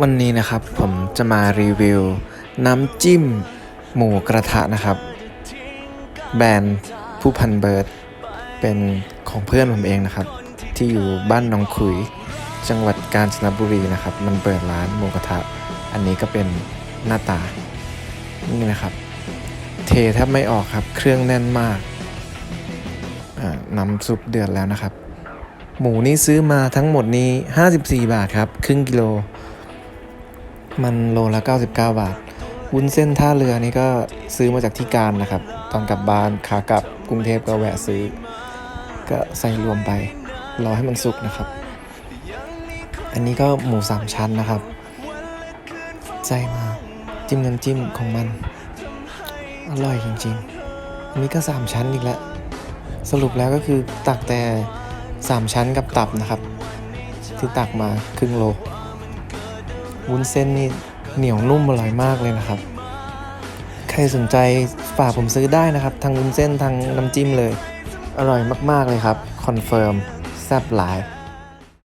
วันนี้นะครับผมจะมารีวิว น้ำจิ้ม หมูกระทะนะครับ แบรนด์ผู้พันเบิร์ด เป็นของเพื่อนผมเองนะครับ ที่อยู่บ้านหนองขุย จังหวัดกาญจนบุรีนะครับ มันเปิดร้านหมูกระทะ อันนี้ก็เป็นหน้าตา นี่นะครับ เทแทบไม่ออกครับ เครื่องแน่นมากน้ำซุปเดือดแล้วนะครับ หมูนี่ซื้อมาทั้งหมดนี้ 54 บาทครับ ครึ่งกิโล มันโลละ 99 บาท วุ้นเส้นท่าเรือนี่ก็ซื้อมาจากที่การนะครับ ตอนกลับบ้านขากลับกรุงเทพก็แวะซื้อ ก็ใส่รวมไป รอให้มันสุกนะครับ อันนี้ก็หมูสามชั้นนะครับใจมาจิ้มน้ำจิ้มของมัน อร่อยจริงๆ อันนี้ก็สามชั้นอีกแล้ว สรุปแล้วก็คือตักแต่สามชั้นกับตับนะครับ ที่ตักมาครึ่งโล วุ้นเส้นนี่เหนียวนุ่มอร่อยมากเลยนะครับ ใครสนใจฝากผมซื้อได้นะครับทั้งวุ้นเส้นทั้งน้ำจิ้มเลย อร่อยมากๆเลยครับ คอนเฟิร์มแซ่บหลาย